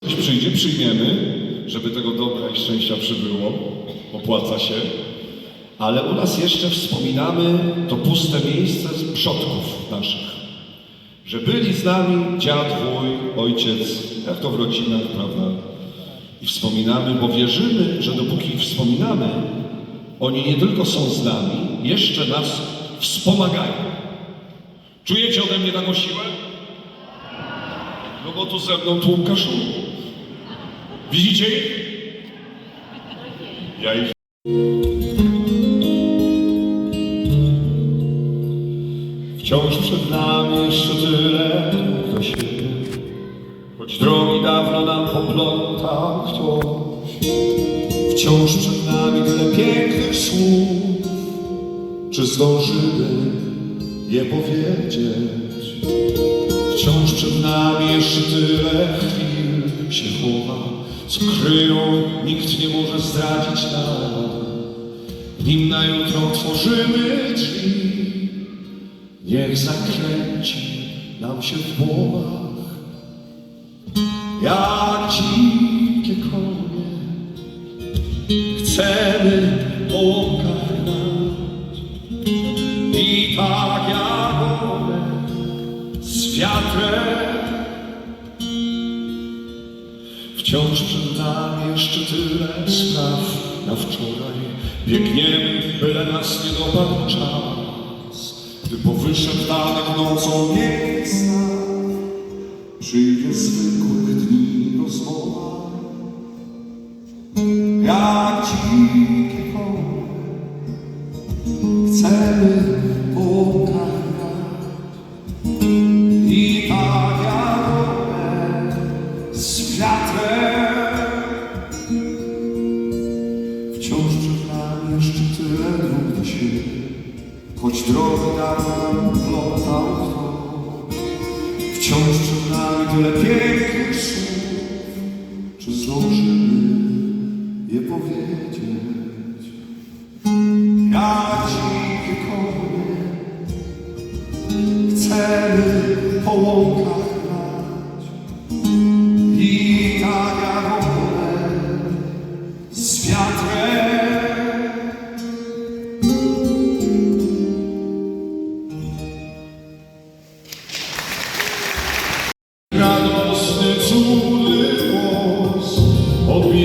Ktoś przyjdzie, przyjmiemy, żeby tego dobra i szczęścia przybyło, opłaca się, ale u nas jeszcze wspominamy to puste miejsce z przodków naszych, że byli z nami dziad, wuj, ojciec, jak to w rodzinach, prawda? I wspominamy, bo wierzymy, że dopóki ich wspominamy, oni nie tylko są z nami, jeszcze nas wspomagają. Czujecie ode mnie taką siłę? No bo tu ze mną tłum kaszulu. Widzicie ich? Ja ich... Wciąż przed nami jeszcze tyle do siebie, choć drogi dawno nam poplątał ktoś. Wciąż przed nami tyle pięknych słów, czy zdążymy je powiedzieć? Wciąż przed nami jeszcze tyle chwil się chowa, co kryją, nikt nie może zdradzić nam. Nim na jutro otworzymy drzwi, Niech zakręci nam się w głowach Jak dzikie konie Chcemy gnać I tak jak one Z wiatrem Wciąż przed nami jeszcze tyle spraw. Na wczoraj Biegniemy, byle nas nie dopadł czas. Gdy po wyszephtanych nocą zna Przyjdzie zwykłych dni rozmowa Jak dzikie konie Chcemy Wciąż przed nami tyle pięknych słów. Czy zdążymy je powiedzieć? Jak dzikie konie Chcemy po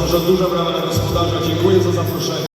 poproszę duże brawa dla gospodarza. Dziękuję za zaproszenie.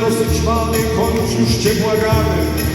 Dosyć mamy, kończ już Cię błagamy.